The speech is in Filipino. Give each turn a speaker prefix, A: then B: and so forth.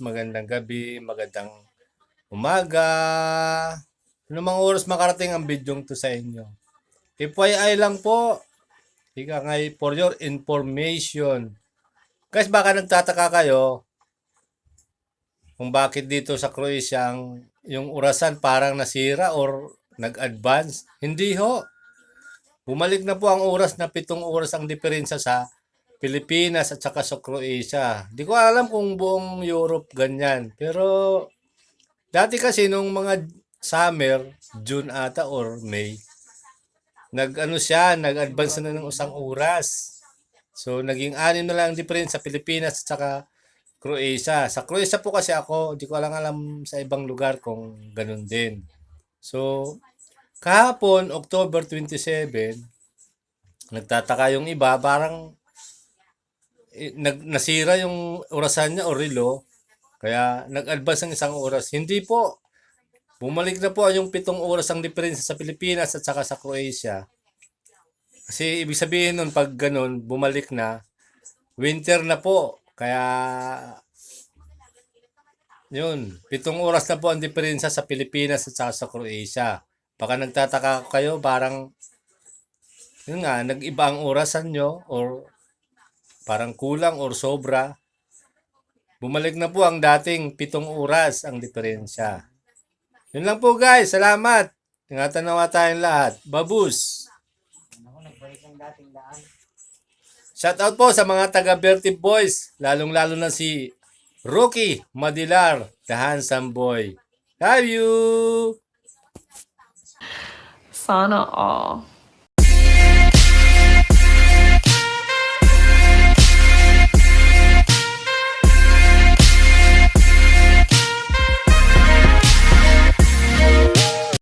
A: magandang gabi, magandang umaga. Ano mga oras makarating ang bidyong to sa inyo? FYI lang po. Ika ngay for your information. Guys, baka nagtataka kayo kung bakit dito sa Croatia yung orasan parang nasira or nag-advance. Hindi ho. Bumalik na po ang oras na pitong oras ang diferensya sa Pilipinas at saka sa Croatia. Di ko alam kung buong Europe ganyan. Pero dati kasi nung mga summer, June ata or May, nag-ano siya, nag-advance na ng isang oras. So naging anim na lang ang difference sa Pilipinas at saka Croatia. Sa Croatia po kasi ako, di ko alam alam sa ibang lugar kung ganun din. So kahapon, October 27, nagtataka yung iba, parang nag, nasira yung orasan niya o relo, kaya nag-advance ng isang oras. Hindi po. Bumalik na po yung pitong oras ang diferensya sa Pilipinas at saka sa Croatia. Kasi ibig sabihin nun, pag ganun, bumalik na, winter na po. Kaya, yun, pitong oras na po ang diferensya sa Pilipinas at saka sa Croatia. Baka nagtataka kayo, parang, yun nga, nag-iba ang orasan nyo or parang kulang or sobra. Bumalik na po ang dating pitong oras ang diferensya. Yun lang po guys, salamat. Ingatan nawa tayong lahat. Babus! Shout out po sa mga taga Bertie Boys, lalong-lalo na si Rocky Madilar, the handsome boy. Love you!
B: Sana all.